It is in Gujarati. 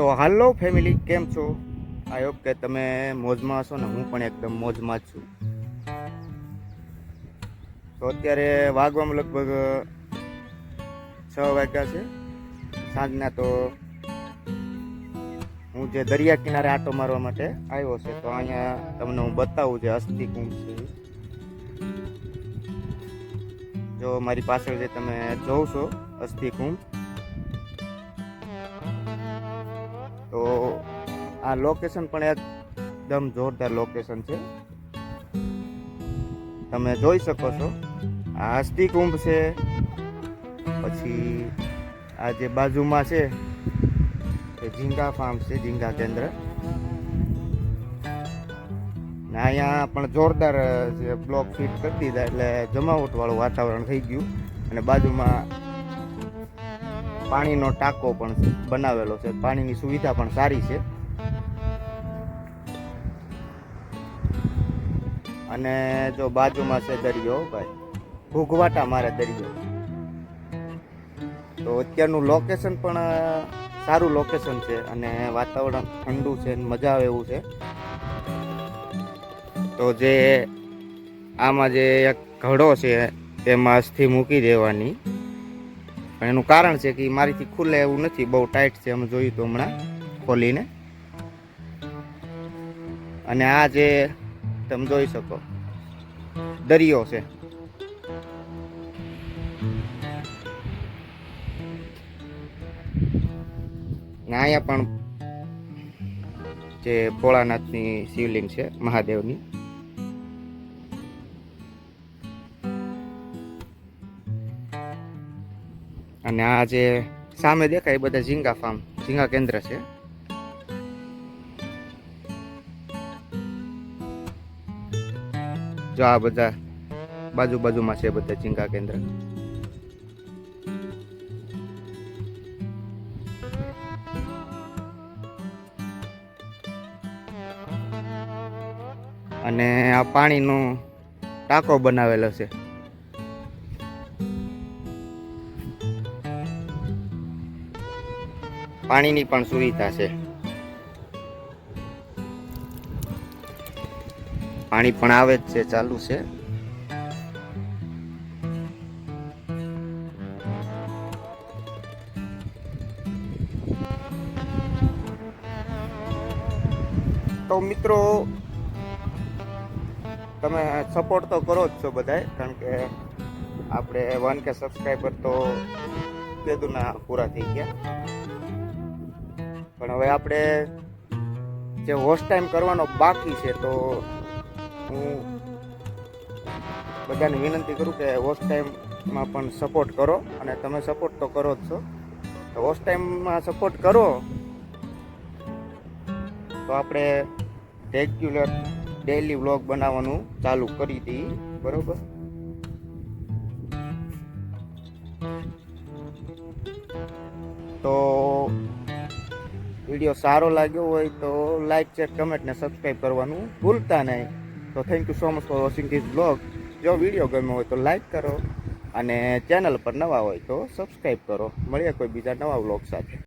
તો હાલો ફેમિલી, કેમ છો? આઈ હોપ કે તમે મોજમાં હશો ને હું પણ એકદમ મોજમાં જ છું. તો અત્યારે વાગવામાં લગભગ, છ વાગ્યા છે. સાંજના તો હું જે દરિયા કિનારે આટો મારવા માટે આવ્યો છે, તો અહીંયા તમને હું બતાવું જે અસ્થિ કુંભ છે. જો મારી પાછળ જે તમે જોવ છો અસ્થિ આ લોકેશન પણ એકદમ જોરદાર લોકેશન છે. તમે જોઈ શકો છો. આ કુંભ છે. પછી આ જે બાજુમાં છે, એ ઝીંગા ફાર્મ છે, ઝીંગા કેન્દ્ર. ને અહીંયા પણ જોરદાર જે બ્લોક ફિટ કરી દીધા એટલે જમાવટવાળું વાતાવરણ થઈ ગયું. અને બાજુમાં પાણીનો ટાંકો પણ બનાવેલો છે. પાણીની સુવિધા પણ સારી છે. અને જો બાજુમાં છે દરિયો ભાઈ, ઘૂઘવાટા મારે દરિયો. તો અત્યારનું લોકેશન પણ સારું લોકેશન છે અને વાતાવરણ ઠંડુ છે મજા આવે એવું છે. તો જે આમાં જે એક ઘડો છે તેમાં અસ્થિ મૂકી દેવાની. પણ એનું કારણ છે કે મારીથી ખુલે એવું નથી, બહુ ટાઈટ છે અમે જોયું તો હમણાં ખોલીને. અને આ જે તમે જોઈ શકો. દરિયો છે. અહીંયા પણ જે ભોળાનાથની શિવલિંગ છે, મહાદેવની. અને આ જે સામે દેખાય એ બધા ઝીંગા ફાર્મ ઝીંગા કેન્દ્ર છે. જો આ બધા બાજુ બાજુમાં છે બધા ઝીંગા કેન્દ્ર. અને આ પાણીનો ટાંકો બનાવેલો છે. પાણીની પણ સુવિધા છે. પાણી પણ આવે જ છે, ચાલુ છે. તો મિત્રો, તમે સપોર્ટ તો કરો જ છો બધાય, કારણ કે આપણે વન કે સબસ્ક્રાઈબર તો બેદુના પૂરા થઈ ગયા. પણ હવે આપણે જે હોસ્ટ ટાઈમ કરવાનો બાકી છે, તો હું બધાને વિનંતી કરું કે હોસ્ટ ટાઈમમાં પણ સપોર્ટ કરો અને તમે સપોર્ટ તો કરો જ છો. હોસ્ટ ટાઈમમાં સપોર્ટ કરો તો આપણે રેગ્યુલર ડેઈલી વ્લોગ બનાવવાનું ચાલુ કરી દઈ બરોબર? તો વીડિયો સારો લાગ્યો હોય તો લાઈક શેર કમેન્ટ ને સબસ્ક્રાઈબ કરવાનું ભૂલતા નહીં. તો thank you so much for watching this blog જો વીડિયો ગમ્યો હોય તો લાઇક કરો અને ચેનલ પર નવા હોય તો સબસ્ક્રાઈબ કરો. મળીએ કોઈ બીજા નવા વ્લોગ સાથે.